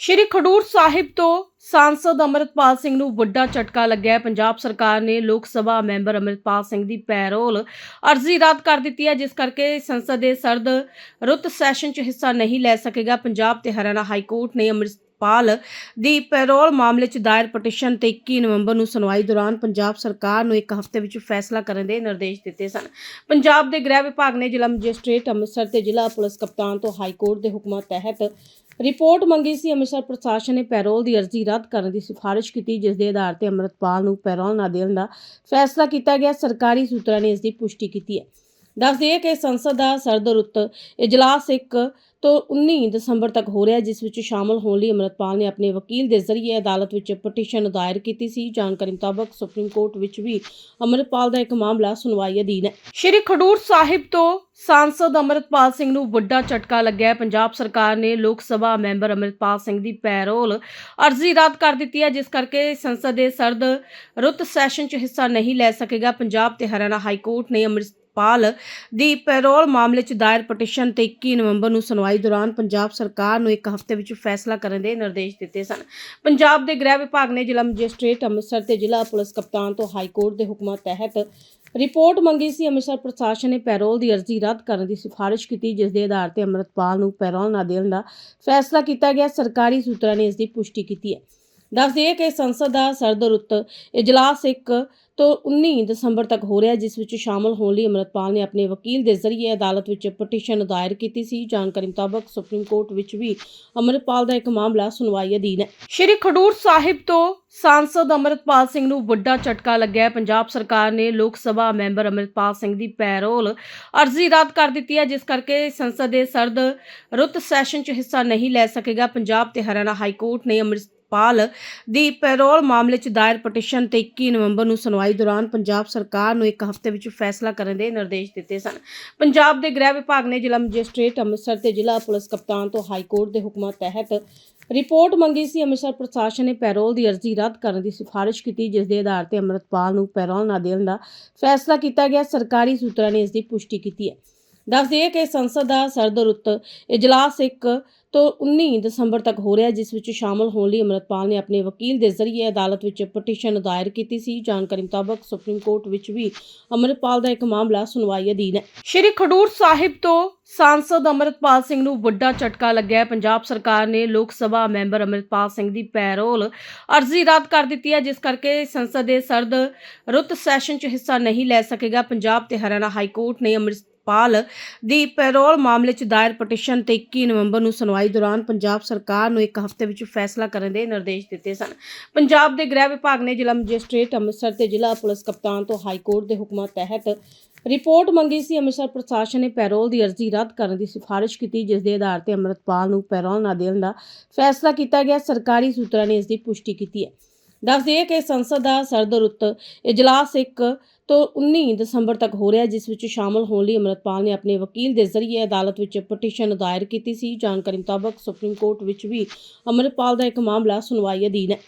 ਸ਼੍ਰੀ ਖਡੂਰ ਸਾਹਿਬ ਤੋਂ ਸਾਂਸਦ ਅਮਰਿਤਪਾਲ ਸਿੰਘ ਨੂੰ ਵੱਡਾ ਝਟਕਾ ਲੱਗਿਆ। ਹੈ ਪੰਜਾਬ ਸਰਕਾਰ ਨੇ ਲੋਕ ਸਭਾ ਮੈਂਬਰ ਅਮਰਿਤਪਾਲ ਸਿੰਘ ਦੀ ਪੈਰੋਲ ਅਰਜ਼ੀ ਰੱਦ ਕਰ ਦਿੱਤੀ ਹੈ, ਜਿਸ ਕਰਕੇ ਸੰਸਦ ਦੇ ਸਰਦ ਰੁੱਤ ਸੈਸ਼ਨ 'ਚ ਹਿੱਸਾ ਨਹੀਂ ਲੈ ਸਕੇਗਾ। ਪੰਜਾਬ ਤੇ ਹਰਿਆਣਾ ਹਾਈ ਕੋਰਟ ਨੇ ਅਮਰਿਤਪਾਲ ਦੀ ਪੈਰੋਲ ਮਾਮਲੇ 'ਚ ਦਾਇਰ ਪਟੀਸ਼ਨ ਤੇ 21 ਨਵੰਬਰ ਨੂੰ ਸੁਣਵਾਈ ਦੌਰਾਨ ਪੰਜਾਬ ਸਰਕਾਰ ਨੂੰ ਇੱਕ ਹਫ਼ਤੇ ਵਿੱਚ ਫੈਸਲਾ ਕਰਨ ਦੇ ਨਿਰਦੇਸ਼ ਦਿੱਤੇ ਸਨ। ਪੰਜਾਬ ਦੇ ਗ੍ਰਹਿ ਵਿਭਾਗ ਨੇ ਜ਼ਿਲ੍ਹਾ ਮੈਜਿਸਟ੍ਰੇਟ ਅੰਮ੍ਰਿਤਸਰ ਤੇ ਜ਼ਿਲ੍ਹਾ ਪੁਲਿਸ ਕਪਤਾਨ ਤੋਂ ਹਾਈ ਕੋਰਟ ਦੇ ਹੁਕਮਾਂ ਤਹਿਤ ਰਿਪੋਰਟ ਮੰਗੀ ਸੀ ਅੰਮ੍ਰਿਤਸਰ ਪ੍ਰਸ਼ਾਸਨ ਨੇ ਪੈਰੋਲ ਦੀ ਅਰਜ਼ੀ ਰੱਦ ਕਰਨ ਦੀ ਸਿਫਾਰਿਸ਼ ਕੀਤੀ, ਜਿਸ ਦੇ ਆਧਾਰ ਤੇ ਅੰਮ੍ਰਿਤਪਾਲ ਨੂੰ ਪੈਰੋਲ ਨਾ ਦੇਣ ਦਾ ਫੈਸਲਾ ਕੀਤਾ ਗਿਆ। ਸਰਕਾਰੀ ਸੂਤਰਾਂ ਨੇ ਇਸ ਦੀ ਪੁਸ਼ਟੀ ਕੀਤੀ ਹੈ। ਦੱਸ ਦਈਏ ਕਿ ਸੰਸਦ ਦਾ ਸਰਦ ਰੁੱਤ ਇਜਲਾਸ ਇੱਕ ਤੋਂ 19 ਦਸੰਬਰ ਤੱਕ ਹੋ ਰਿਹਾ ਜਿਸ ਵਿੱਚ ਸ਼ਾਮਲ ਹੋਣ ਲਈ ਅੰਮ੍ਰਿਤਪਾਲ ਨੇ ਆਪਣੇ ਵਕੀਲ ਦੇ ਜ਼ਰੀਏ ਅਦਾਲਤ ਵਿੱਚ ਪਟੀਸ਼ਨ ਦਾਇਰ ਕੀਤੀ ਸੀ। ਜਾਣਕਾਰੀ ਮੁਤਾਬਕ ਸੁਪਰੀਮ ਕੋਰਟ ਵਿੱਚ ਵੀ ਅੰਮ੍ਰਿਤਪਾਲ ਦਾ ਇੱਕ ਮਾਮਲਾ ਸੁਣਵਾਈ ਅਧੀਨ ਹੈ। ਸ਼੍ਰੀ ਖਡੂਰ ਸਾਹਿਬ ਤੋਂ ਸਾਂਸਦ ਅੰਮ੍ਰਿਤਪਾਲ ਸਿੰਘ ਨੂੰ ਵੱਡਾ ਝਟਕਾ ਲੱਗਿਆ ਪੰਜਾਬ ਸਰਕਾਰ ਨੇ ਲੋਕ ਸਭਾ ਮੈਂਬਰ ਅੰਮ੍ਰਿਤਪਾਲ ਸਿੰਘ ਦੀ ਪੈਰੋਲ ਅਰਜ਼ੀ ਰੱਦ ਕਰ ਦਿੱਤੀ ਹੈ, ਜਿਸ ਕਰਕੇ ਸੰਸਦ ਦੇ ਸਰਦ ਰੁੱਤ ਸੈਸ਼ਨ 'ਚ ਹਿੱਸਾ ਨਹੀਂ ਲੈ ਸਕੇਗਾ। ਪੰਜਾਬ ਤੇ ਹਰਿਆਣਾ ਹਾਈ ਕੋਰਟ ਨੇ ਅੰਮ੍ਰਿਤਪਾਲ ਦੀ ਪੈਰੋਲ ਮਾਮਲੇ 'ਚ ਦਾਇਰ ਪਟੀਸ਼ਨ ਤੇ 21 ਨਵੰਬਰ ਨੂੰ ਸੁਣਵਾਈ ਦੌਰਾਨ ਪੰਜਾਬ ਸਰਕਾਰ ਨੂੰ ਇੱਕ ਹਫ਼ਤੇ ਵਿੱਚ ਫੈਸਲਾ ਕਰਨ ਦੇ ਨਿਰਦੇਸ਼ ਦਿੱਤੇ ਸਨ। ਪੰਜਾਬ ਦੇ ਗ੍ਰਹਿ ਵਿਭਾਗ ਨੇ ਜ਼ਿਲ੍ਹਾ ਮੈਜਿਸਟ੍ਰੇਟ ਅੰਮ੍ਰਿਤਸਰ ਤੇ ਜ਼ਿਲ੍ਹਾ ਪੁਲਿਸ ਕਪਤਾਨ ਤੋਂ ਹਾਈ ਕੋਰਟ ਦੇ ਹੁਕਮਾਂ ਤਹਿਤ ਰਿਪੋਰਟ ਮੰਗੀ ਸੀ। ਅੰਮ੍ਰਿਤਸਰ ਪ੍ਰਸ਼ਾਸਨ ਨੇ ਪੈਰੋਲ ਦੀ ਅਰਜ਼ੀ ਰੱਦ ਕਰਨ ਦੀ ਸਿਫਾਰਿਸ਼ ਕੀਤੀ, ਜਿਸ ਦੇ ਆਧਾਰ ਤੇ ਅੰਮ੍ਰਿਤਪਾਲ ਨੂੰ ਪੈਰੋਲ ਨਾ ਦੇਣ ਦਾ ਫੈਸਲਾ ਕੀਤਾ ਗਿਆ। ਸਰਕਾਰੀ ਸੂਤਰਾਂ ਨੇ ਇਸ ਦੀ ਪੁਸ਼ਟੀ ਕੀਤੀ ਹੈ। ਦੱਸ ਦਈਏ ਕਿ ਸੰਸਦ ਦਾ ਸਰਦ ਰੁੱਤ ਇਜਲਾਸ ਇੱਕ ਤੋਂ 19 ਦਸੰਬਰ ਤੱਕ ਹੋ ਰਿਹਾ ਜਿਸ ਵਿੱਚ ਸ਼ਾਮਲ ਹੋਣ ਲਈ ਅੰਮ੍ਰਿਤਪਾਲ ਨੇ ਆਪਣੇ ਵਕੀਲ ਦੇ ਜ਼ਰੀਏ ਅਦਾਲਤ ਵਿੱਚ ਪਟੀਸ਼ਨ ਦਾਇਰ ਕੀਤੀ ਸੀ। ਜਾਣਕਾਰੀ ਮੁਤਾਬਕ ਸੁਪਰੀਮ ਕੋਰਟ ਵਿੱਚ ਵੀ ਅੰਮ੍ਰਿਤਪਾਲ ਦਾ ਇੱਕ ਮਾਮਲਾ ਸੁਣਵਾਈ ਅਧੀਨ ਹੈ। ਸ਼੍ਰੀ ਖਡੂਰ ਸਾਹਿਬ ਤੋਂ ਸਾਂਸਦ ਅੰਮ੍ਰਿਤਪਾਲ ਸਿੰਘ ਨੂੰ ਵੱਡਾ ਝਟਕਾ ਲੱਗਿਆ ਪੰਜਾਬ ਸਰਕਾਰ ਨੇ ਲੋਕ ਸਭਾ ਮੈਂਬਰ ਅੰਮ੍ਰਿਤਪਾਲ ਸਿੰਘ ਦੀ ਪੈਰੋਲ ਅਰਜ਼ੀ ਰੱਦ ਕਰ ਦਿੱਤੀ ਹੈ, ਜਿਸ ਕਰਕੇ ਸੰਸਦ ਦੇ ਸਰਦ ਰੁੱਤ ਸੈਸ਼ਨ 'ਚ ਹਿੱਸਾ ਨਹੀਂ ਲੈ ਸਕੇਗਾ। ਪੰਜਾਬ ਤੇ ਹਰਿਆਣਾ ਹਾਈ ਕੋਰਟ ਨੇ ਅੰਮ੍ਰਿਤਪਾਲ ਦੀ ਪੈਰੋਲ ਮਾਮਲੇ 'ਚ ਦਾਇਰ ਪਟੀਸ਼ਨ ਤੇ 21 ਨਵੰਬਰ ਨੂੰ ਸੁਣਵਾਈ ਦੌਰਾਨ ਪੰਜਾਬ ਸਰਕਾਰ ਨੂੰ ਇੱਕ ਹਫ਼ਤੇ ਵਿੱਚ ਫੈਸਲਾ ਕਰਨ ਦੇ ਨਿਰਦੇਸ਼ ਦਿੱਤੇ ਸਨ। ਪੰਜਾਬ ਦੇ ਗ੍ਰਹਿ ਵਿਭਾਗ ਨੇ ਜ਼ਿਲ੍ਹਾ ਮੈਜਿਸਟ੍ਰੇਟ ਅੰਮ੍ਰਿਤਸਰ ਤੇ ਜ਼ਿਲ੍ਹਾ ਪੁਲਿਸ ਕਪਤਾਨ ਤੋਂ ਹਾਈ ਕੋਰਟ ਦੇ ਹੁਕਮਾਂ ਤਹਿਤ ਰਿਪੋਰਟ ਮੰਗੀ ਸੀ। ਅੰਮ੍ਰਿਤਸਰ ਪ੍ਰਸ਼ਾਸਨ ਨੇ ਪੈਰੋਲ ਦੀ ਅਰਜ਼ੀ ਰੱਦ ਕਰਨ ਦੀ ਸਿਫਾਰਿਸ਼ ਕੀਤੀ, ਜਿਸ ਦੇ ਆਧਾਰ ਤੇ ਅੰਮ੍ਰਿਤਪਾਲ ਨੂੰ ਪੈਰੋਲ ਨਾ ਦੇਣ ਦਾ ਫੈਸਲਾ ਕੀਤਾ ਗਿਆ। ਸਰਕਾਰੀ ਸੂਤਰਾਂ ਨੇ ਇਸ ਦੀ ਪੁਸ਼ਟੀ ਕੀਤੀ ਹੈ। ਦੱਸ ਦਈਏ ਕਿ ਸੰਸਦ ਦਾ ਸਰਦ ਇਜਲਾਸ 1 ਤੋਂ 19 ਦਸੰਬਰ ਤੱਕ ਹੋ ਰਿਹਾ ਜਿਸ ਵਿੱਚ ਸ਼ਾਮਲ ਹੋਣ ਲਈ ਅੰਮ੍ਰਿਤਪਾਲ ਨੇ ਆਪਣੇ ਵਕੀਲ ਦੇ ਜ਼ਰੀਏ ਅਦਾਲਤ ਵਿੱਚ ਪਟੀਸ਼ਨ ਦਾਇਰ ਕੀਤੀ ਸੀ। ਜਾਣਕਾਰੀ ਮੁਤਾਬਕ ਸੁਪਰੀਮ ਕੋਰਟ ਵਿੱਚ ਵੀ ਅੰਮ੍ਰਿਤਪਾਲ ਦਾ ਇੱਕ ਮਾਮਲਾ ਸੁਣਵਾਈ ਅਧੀਨ ਹੈ। ਸ਼੍ਰੀ ਖਡੂਰ ਸਾਹਿਬ ਤੋਂ ਸਾਂਸਦ ਅੰਮ੍ਰਿਤਪਾਲ ਸਿੰਘ ਨੂੰ ਵੱਡਾ ਝਟਕਾ ਲੱਗਿਆ ਪੰਜਾਬ ਸਰਕਾਰ ਨੇ ਲੋਕ ਸਭਾ ਮੈਂਬਰ ਅੰਮ੍ਰਿਤਪਾਲ ਸਿੰਘ ਦੀ ਪੈਰੋਲ ਅਰਜ਼ੀ ਰੱਦ ਕਰ ਦਿੱਤੀ ਹੈ, ਜਿਸ ਕਰਕੇ ਸੰਸਦ ਦੇ ਸਰਦ ਰੁੱਤ ਸੈਸ਼ਨ 'ਚ ਹਿੱਸਾ ਨਹੀਂ ਲੈ ਸਕੇਗਾ। ਪੰਜਾਬ ਤੇ ਹਰਿਆਣਾ ਹਾਈ ਕੋਰਟ ਨੇ ਅੰਮ੍ਰਿਤਪਾਲ ਦੀ ਪੈਰੋਲ ਮਾਮਲੇ 'ਚ ਦਾਇਰ ਪਟੀਸ਼ਨ ਤੇ 21 ਨਵੰਬਰ ਨੂੰ ਸੁਣਵਾਈ ਦੌਰਾਨ ਪੰਜਾਬ ਸਰਕਾਰ ਨੂੰ ਇੱਕ ਹਫ਼ਤੇ ਵਿੱਚ ਫੈਸਲਾ ਕਰਨ ਦੇ ਨਿਰਦੇਸ਼ ਦਿੱਤੇ ਸਨ। ਪੰਜਾਬ ਦੇ ਗ੍ਰਹਿ ਵਿਭਾਗ ਨੇ ਜ਼ਿਲ੍ਹਾ ਮੈਜਿਸਟ੍ਰੇਟ ਅੰਮ੍ਰਿਤਸਰ ਤੇ ਜ਼ਿਲ੍ਹਾ ਪੁਲਿਸ ਕਪਤਾਨ ਤੋਂ ਹਾਈ ਕੋਰਟ ਦੇ ਹੁਕਮਾਂ ਤਹਿਤ ਰਿਪੋਰਟ ਮੰਗੀ ਸੀ। ਅੰਮ੍ਰਿਤਸਰ ਪ੍ਰਸ਼ਾਸਨ ਨੇ ਪੈਰੋਲ ਦੀ ਅਰਜ਼ੀ ਰੱਦ ਕਰਨ ਦੀ ਸਿਫਾਰਿਸ਼ ਕੀਤੀ, ਜਿਸ ਦੇ ਆਧਾਰ ਤੇ ਅੰਮ੍ਰਿਤਪਾਲ ਨੂੰ ਪੈਰੋਲ ਨਾ ਦੇਣ ਦਾ ਫੈਸਲਾ ਕੀਤਾ ਗਿਆ। ਸਰਕਾਰੀ ਸੂਤਰਾਂ ਨੇ ਇਸ ਦੀ ਪੁਸ਼ਟੀ ਕੀਤੀ ਹੈ। ਦੱਸ ਦਈਏ ਕਿ ਸੰਸਦ ਦਾ ਸਰਦ ਇਜਲਾਸ 1 ਤੋਂ 19 ਦਸੰਬਰ ਤੱਕ ਹੋ ਰਿਹਾ ਜਿਸ ਵਿੱਚ ਸ਼ਾਮਲ ਹੋਣ ਲਈ ਅੰਮ੍ਰਿਤਪਾਲ ਨੇ ਆਪਣੇ ਵਕੀਲ ਦੇ ਜ਼ਰੀਏ ਅਦਾਲਤ ਵਿੱਚ ਪਟੀਸ਼ਨ ਦਾਇਰ ਕੀਤੀ ਸੀ। ਜਾਣਕਾਰੀ ਮੁਤਾਬਕ ਸੁਪਰੀਮ ਕੋਰਟ ਵਿੱਚ ਵੀ ਅੰਮ੍ਰਿਤਪਾਲ ਦਾ ਇੱਕ ਮਾਮਲਾ ਸੁਣਵਾਈ ਅਧੀਨ ਹੈ।